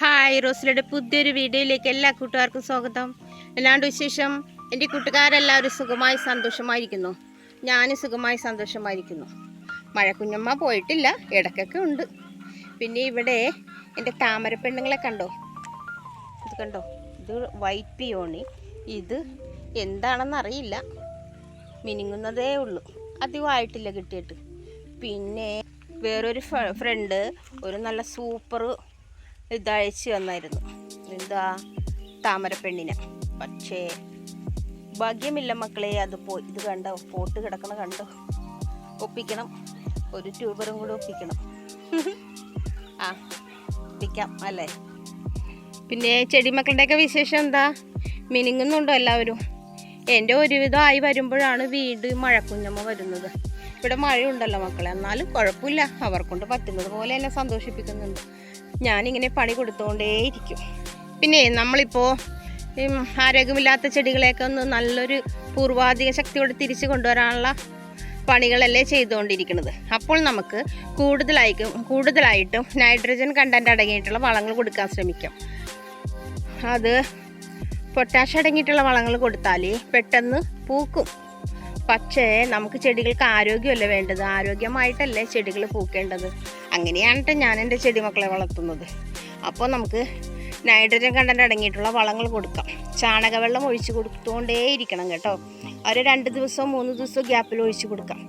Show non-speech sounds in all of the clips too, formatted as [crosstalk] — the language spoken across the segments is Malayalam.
ഹായ് റോസിലയുടെ പുതിയൊരു വീഡിയോയിലേക്ക് എല്ലാ കൂട്ടുകാർക്കും സ്വാഗതം. എല്ലാണ്ട് വിശേഷം എന്റെ കൂട്ടുകാരെല്ലാവരും സുഖമായി സന്തോഷമായിരിക്കുന്നു. ഞാനും സുഖമായി സന്തോഷമായിരിക്കുന്നു. മഴക്കുഞ്ഞമ്മ പോയിട്ടില്ല ഇടക്കൊക്കെ ഉണ്ട്. പിന്നെ ഇവിടെ എന്റെ താമര പെണ്ണുങ്ങളെ കണ്ടോ? ഇത് കണ്ടോ? ഇത് വൈറ്റ് പിയോണി ഇത് എന്താണെന്ന് അറിയില്ല. മിനുങ്ങുന്നതേ ഉള്ളൂ. അധികമായിട്ടില്ല കിട്ടിയിട്ട്. പിന്നെ വേറൊരു ഫ്രണ്ട് ഒരു നല്ല സൂപ്പർ ഇതയച്ചു വന്നായിരുന്നു. എന്താ? താമരപ്പെണ്ണിനെ. പക്ഷേ ഭാഗ്യമില്ല മക്കളെ. അത് പോയി ഇത് കണ്ടോ? പോട്ട് കിടക്കണ കണ്ടോ? ഒപ്പിക്കണം. ഒരു ട്യൂബറും കൂടെ ഒപ്പിക്കണം. ആ ഒപ്പിക്കാം അല്ലേ? പിന്നെ ചെടിമക്കളുടെയൊക്കെ വിശേഷം എന്താ? മിനുങ്ങുന്നുണ്ടോ എല്ലാവരും? എന്റെ ഒരുവിധം ആയി വരുമ്പോഴാണ് വീട് മഴക്കുഞ്ഞമ്മ വരുന്നത്. ഇവിടെ മഴയുണ്ടല്ലോ മക്കളെ. എന്നാലും കുഴപ്പമില്ല. അവർക്കൊണ്ട് പറ്റുന്നത് പോലെ എന്നെ സന്തോഷിപ്പിക്കുന്നുണ്ട്. ഞാനിങ്ങനെ പണി കൊടുത്തുകൊണ്ടേയിരിക്കും പിന്നെ നമ്മളിപ്പോൾ ഈ ആരോഗ്യമില്ലാത്ത ചെടികളെയൊക്കെ ഒന്ന് നല്ലൊരു പൂർവാധിക ശക്തിയോടെ തിരിച്ചു കൊണ്ടുവരാനുള്ള പണികളല്ലേ ചെയ്തുകൊണ്ടിരിക്കുന്നത്. അപ്പോൾ നമുക്ക് കൂടുതലായിട്ടും കൂടുതലായിട്ടും നൈട്രജൻ കണ്ടന്റ് അടങ്ങിയിട്ടുള്ള വളങ്ങൾ കൊടുക്കാൻ ശ്രമിക്കാം. അത് പൊട്ടാഷ് അടങ്ങിയിട്ടുള്ള വളങ്ങൾ കൊടുത്താൽ പെട്ടെന്ന് പൂക്കും. പക്ഷേ നമുക്ക് ചെടികൾക്ക് ആരോഗ്യമല്ലേ വേണ്ടത്? ആരോഗ്യമായിട്ടല്ലേ ചെടികൾ പൂക്കേണ്ടത്? അങ്ങനെയാണ് ഞാൻ എന്റെ ചെടി മക്കളെ വളർത്തുന്നത്. അപ്പോൾ നമുക്ക് നൈട്രജൻ കണ്ടന്റ് അടങ്ങിയിട്ടുള്ള വളങ്ങൾ കൊടുക്കാം. ചാണകവെള്ളം ഒഴിച്ച് കൊടുത്തുകൊണ്ടേ ഇരിക്കണം കേട്ടോ. ഒരു രണ്ട് ദിവസവും മൂന്ന് ദിവസവും ഗ്യാപ്പിൽ ഒഴിച്ച് കൊടുക്കാം.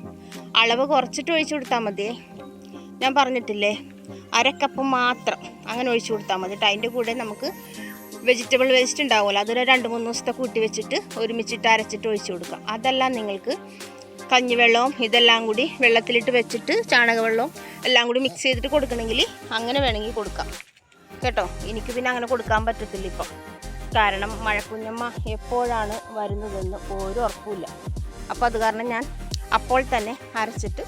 അളവ് കുറച്ചിട്ട് ഒഴിച്ച് കൊടുത്താൽ മതി ഞാൻ പറഞ്ഞിട്ടില്ലേ അരക്കപ്പ് മാത്രം അങ്ങനെ ഒഴിച്ച് കൊടുത്താൽ മതി കേട്ടോ അതിന്റെ കൂടെ നമുക്ക് വെജിറ്റബിൾ വേസ്റ്റ് ഉണ്ടാവുമല്ലോ അതൊരു രണ്ട് മൂന്ന് ദിവസത്തെ കൂട്ടി വെച്ചിട്ട് ഒരുമിച്ചിട്ട് അരച്ചിട്ട് ഒഴിച്ച് കൊടുക്കാം. അതെല്ലാം നിങ്ങൾക്ക് കഞ്ഞിവെള്ളവും ഇതെല്ലാം കൂടി വെള്ളത്തിലിട്ട് വെച്ചിട്ട് ചാണകവെള്ളവും എല്ലാം കൂടി മിക്സ് ചെയ്തിട്ട് കൊടുക്കണമെങ്കിൽ അങ്ങനെ വേണമെങ്കിൽ കൊടുക്കാം. കേട്ടോ? എനിക്ക് പിന്നെ അങ്ങനെ കൊടുക്കാൻ പറ്റത്തില്ല ഇപ്പം. കാരണം മഴക്കുഞ്ഞമ്മ എപ്പോഴാണ് വരുന്നതെന്ന് ഒരു ഉറപ്പുമില്ല. അപ്പോൾ അത് കാരണം ഞാൻ അപ്പോൾ തന്നെ അരച്ചിട്ട്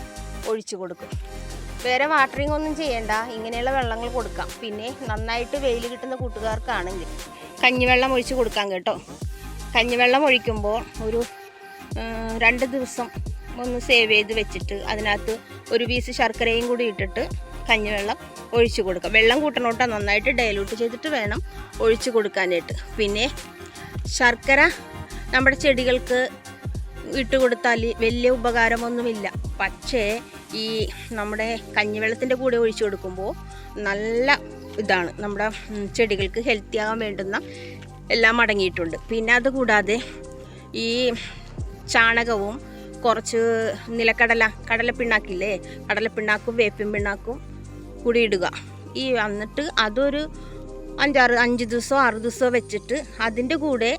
ഒഴിച്ചു കൊടുക്കും. വേറെ വാട്ടറിങ് ഒന്നും ചെയ്യേണ്ട. ഇങ്ങനെയുള്ള വെള്ളങ്ങൾ കൊടുക്കാം. പിന്നെ നന്നായിട്ട് വെയിൽ കിട്ടുന്ന കൂട്ടുകാർക്കാണെങ്കിൽ കഞ്ഞിവെള്ളം ഒഴിച്ച് കൊടുക്കാം കേട്ടോ. കഞ്ഞിവെള്ളം ഒഴിക്കുമ്പോൾ ഒരു രണ്ട് ദിവസം ഒന്ന് സേവ് ചെയ്ത് വെച്ചിട്ട് അതിനകത്ത് ഒരു പീസ് ശർക്കരയും കൂടി ഇട്ടിട്ട് കഞ്ഞിവെള്ളം ഒഴിച്ചു കൊടുക്കുക വെള്ളം കൂട്ടണോട്ടാ നന്നായിട്ട് ഡയലൂട്ട് ചെയ്തിട്ട് വേണം ഒഴിച്ചു കൊടുക്കാനായിട്ട്. പിന്നെ ശർക്കര നമ്മുടെ ചെടികൾക്ക് ഇട്ട് കൊടുത്താൽ വലിയ ഉപകാരമൊന്നുമില്ല. പക്ഷേ ഈ നമ്മുടെ കഞ്ഞിവെള്ളത്തിന്റെ കൂടെ ഒഴിച്ചു കൊടുക്കുമ്പോൾ നല്ല ഇതാണ്. നമ്മുടെ ചെടികൾക്ക് ഹെൽത്തി ആകാൻ വേണ്ടുന്ന എല്ലാം അടങ്ങിയിട്ടുണ്ട്. പിന്നെ അതുകൂടാതെ ഈ ചാണകവും കുറച്ച് നിലക്കടല കടലപ്പിണ്ണാക്കില്ലേ? കടലപ്പിണ്ണാക്കും വേപ്പിൻ പിണ്ണാക്കും കൂടി ഇടുക. ഈ വന്നിട്ട് അതൊരു അഞ്ചാറ് അഞ്ച് ദിവസമോ ആറ് ദിവസമോ വെച്ചിട്ട് അതിന്റെ കൂടെ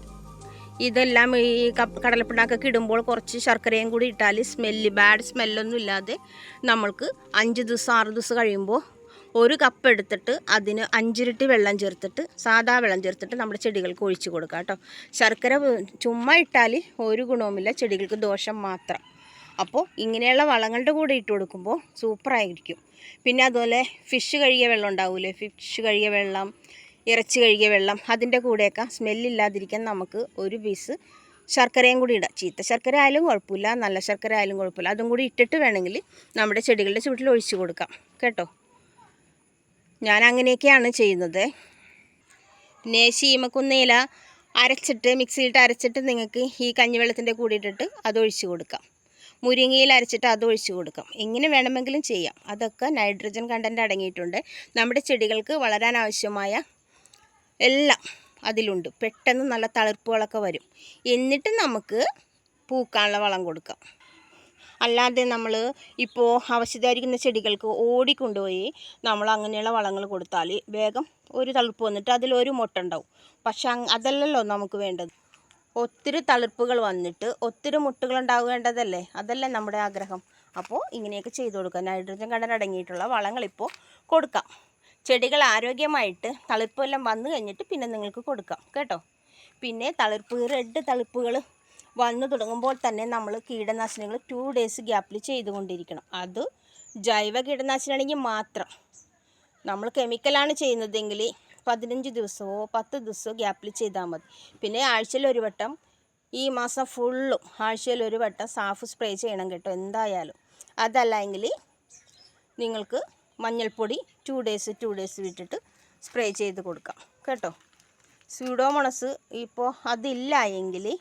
ഇതെല്ലാം ഈ കടലപ്പിണ്ണാക്കൊക്കെ ഇടുമ്പോൾ കുറച്ച് ശർക്കരയും കൂടി ഇട്ടാൽ സ്മെല്ല് ബാഡ് സ്മെല്ലൊന്നും ഇല്ലാതെ നമ്മൾക്ക് അഞ്ച് ദിവസം ആറ് ദിവസം കഴിയുമ്പോൾ ഒരു കപ്പ് എടുത്തിട്ട് അതിന് അഞ്ചിരട്ടി വെള്ളം ചേർത്തിട്ട് സാധാ വെള്ളം ചേർത്തിട്ട് നമ്മുടെ ചെടികൾക്ക് ഒഴിച്ചു കൊടുക്കുക കേട്ടോ. ശർക്കര ചുമ്മാ ഇട്ടാൽ ഒരു ഗുണവുമില്ല ചെടികൾക്ക് ദോഷം മാത്രം. അപ്പോൾ ഇങ്ങനെയുള്ള വളങ്ങളുടെ കൂടെ ഇട്ട് കൊടുക്കുമ്പോൾ സൂപ്പറായിരിക്കും പിന്നെ അതുപോലെ ഫിഷ് കഴുകിയ വെള്ളം ഉണ്ടാവില്ലേ ഫിഷ് കഴുകിയ വെള്ളം ഇറച്ചി കഴുകിയ വെള്ളം അതിന്റെ കൂടെയൊക്കെ സ്മെല്ലില്ലാതിരിക്കാൻ നമുക്ക് ഒരു പീസ് ശർക്കരയും കൂടി ഇടാം. ചീത്ത ശർക്കര ആയാലും കുഴപ്പമില്ല നല്ല ശർക്കര ആയാലും കുഴപ്പമില്ല. അതും കൂടി ഇട്ടിട്ട് വേണമെങ്കിൽ നമ്മുടെ ചെടികളുടെ ചുവട്ടിൽ ഒഴിച്ചു കൊടുക്കാം. കേട്ടോ? ഞാൻ അങ്ങനെയൊക്കെയാണ് ചെയ്യുന്നത്. പിന്നെ ശീമക്കുന്നയില അരച്ചിട്ട് മിക്സിയിലിട്ട് അരച്ചിട്ട് നിങ്ങൾക്ക് ഈ കഞ്ഞിവെള്ളത്തിന്റെ കൂടെ ഇട്ടിട്ട് അത് ഒഴിച്ച് കൊടുക്കാം. മുരിങ്ങയിൽ അരച്ചിട്ട് അത് ഒഴിച്ച് കൊടുക്കാം. എങ്ങനെ വേണമെങ്കിലും ചെയ്യാം. അതൊക്കെ നൈട്രജൻ കണ്ടന്റ് അടങ്ങിയിട്ടുണ്ട്. നമ്മുടെ ചെടികൾക്ക് വളരാൻ ആവശ്യമായ എല്ലാം അതിലുണ്ട്. പെട്ടെന്ന് നല്ല തളിർപ്പുകളൊക്കെ വരും. എന്നിട്ട് നമുക്ക് പൂക്കാനുള്ള വളം കൊടുക്കാം. അല്ലാതെ നമ്മൾ ഇപ്പോൾ ആവശ്യമായിരിക്കുന്ന ചെടികൾക്ക് ഓടിക്കൊണ്ടുപോയി നമ്മൾ അങ്ങനെയുള്ള വളങ്ങൾ കൊടുത്താൽ വേഗം ഒരു തളിർപ്പ് വന്നിട്ട് അതിലൊരു മുട്ട ഉണ്ടാവും. പക്ഷെ അതല്ലല്ലോ നമുക്ക് വേണ്ടത്. ഒത്തിരി തളിർപ്പുകൾ വന്നിട്ട് ഒത്തിരി മുട്ടുകൾ ഉണ്ടാവേണ്ടതല്ലേ? അതല്ലേ നമ്മുടെ ആഗ്രഹം. അപ്പോൾ ഇങ്ങനെയൊക്കെ ചെയ്തു കൊടുക്കുക. നൈട്രജൻ കണ്ടന്റ് അടങ്ങിയിട്ടുള്ള വളങ്ങൾ ഇപ്പോൾ കൊടുക്കാം. ചെടികൾ ആരോഗ്യമായിട്ട് തളിർപ്പെല്ലാം വന്നു കഴിഞ്ഞിട്ട് പിന്നെ നിങ്ങൾക്ക് കൊടുക്കാം. കേട്ടോ? പിന്നെ തളിർപ്പ് റെഡ് തളിർപ്പുകൾ വന്നു തുടങ്ങുമ്പോൾ തന്നെ നമ്മൾ കീടനാശിനികൾ ടു ഡേയ്സ് ഗ്യാപ്പിൽ ചെയ്തുകൊണ്ടിരിക്കണം. അത് ജൈവ കീടനാശിനിയാണെങ്കിൽ മാത്രം. നമ്മൾ കെമിക്കലാണ് ചെയ്യുന്നതെങ്കിൽ പതിനഞ്ച് ദിവസമോ പത്ത് ദിവസമോ ഗ്യാപ്പിൽ ചെയ്താൽ മതി. പിന്നെ ആഴ്ചയിൽ ഒരു വട്ടം ഈ മാസം ഫുള്ളും ആഴ്ചയിൽ ഒരു വട്ടം സാഫ് സ്പ്രേ ചെയ്യണം കേട്ടോ എന്തായാലും. അതല്ലെങ്കിൽ നിങ്ങൾക്ക് മഞ്ഞൾപ്പൊടി ടു ഡേയ്സ് ടു ഡേയ്സ് വിട്ടിട്ട് സ്പ്രേ ചെയ്ത് കൊടുക്കാം. കേട്ടോ? സ്യൂഡോമോണസ് ഇപ്പോൾ അതില്ല എങ്കിൽ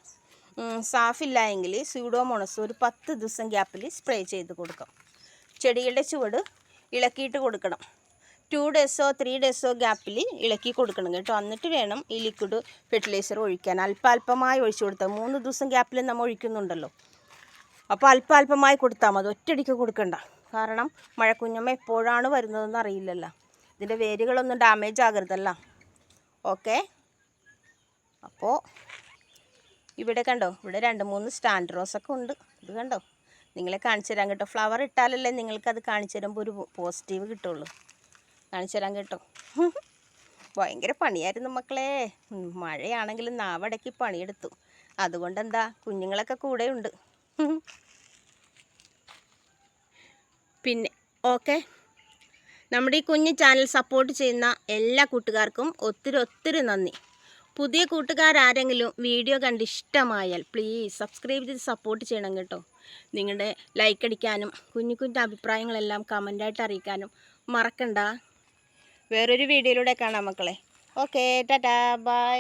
സാഫില്ല എങ്കിൽ സ്യൂഡോമോണസ് ഒരു പത്ത് ദിവസം ഗ്യാപ്പിൽ സ്പ്രേ ചെയ്ത് കൊടുക്കാം. ചെടികളുടെ ചുവട് ഇളക്കിയിട്ട് കൊടുക്കണം. ടു ഡേയ്സോ ത്രീ ഡേയ്സോ ഗ്യാപ്പിൽ ഇളക്കി കൊടുക്കണം കേട്ടോ. എന്നിട്ട് വേണം ഈ ലിക്വിഡ് ഫെർട്ടിലൈസർ ഒഴിക്കാൻ. അല്പാൽപമായി ഒഴിച്ചു കൊടുത്താൽ മൂന്ന് ദിവസം ഗ്യാപ്പിൽ നമ്മൾ ഒഴിക്കുന്നുണ്ടല്ലോ. അപ്പോൾ അല്പാൽപമായി കൊടുത്താൽ മതി. ഒറ്റയടിക്ക് കൊടുക്കണ്ട. കാരണം മഴക്കുഞ്ഞമ്മ എപ്പോഴാണ് വരുന്നതെന്ന് അറിയില്ലല്ലോ. ഇതിന്റെ വേരുകളൊന്നും ഡാമേജ് ആകരുതല്ല. ഓക്കെ? അപ്പോൾ ഇവിടെ കണ്ടോ? ഇവിടെ രണ്ട് മൂന്ന് സ്റ്റാൻഡ് റോസൊക്കെ ഉണ്ട്. ഇത് കണ്ടോ? നിങ്ങളെ കാണിച്ചു തരാം കേട്ടോ. ഫ്ലവർ ഇട്ടാലല്ലേ നിങ്ങൾക്കത് കാണിച്ചു തരുമ്പോൾ ഒരു പോസിറ്റീവ് കിട്ടുള്ളൂ. കാണിച്ചു തരാൻ കേട്ടോ. [laughs] ഭയങ്കര പണിയായിരുന്നു മക്കളെ. മഴയാണെങ്കിലും നാവടക്കി പണിയെടുത്തു. അതുകൊണ്ട് എന്താ കുഞ്ഞുങ്ങളൊക്കെ കൂടെയുണ്ട് [laughs] പിന്നെ ഓക്കെ. നമ്മുടെ ഈ കുഞ്ഞ് ചാനൽ സപ്പോർട്ട് ചെയ്യുന്ന എല്ലാ കൂട്ടുകാർക്കും ഒത്തിരി ഒത്തിരി നന്ദി. പുതിയ കൂട്ടുകാരാരെങ്കിലും വീഡിയോ കണ്ട് ഇഷ്ടമായാൽ പ്ലീസ് സബ്സ്ക്രൈബ് ചെയ്ത് സപ്പോർട്ട് ചെയ്യണം കേട്ടോ. നിങ്ങളുടെ ലൈക്ക് അടിക്കാനും കുഞ്ഞു കുഞ്ഞു അഭിപ്രായങ്ങളെല്ലാം കമന്റായിട്ട് അറിയിക്കാനും മറക്കണ്ട. വേറൊരു വീഡിയോയിലൂടെ കാണാം മക്കളെ. Okay tata bye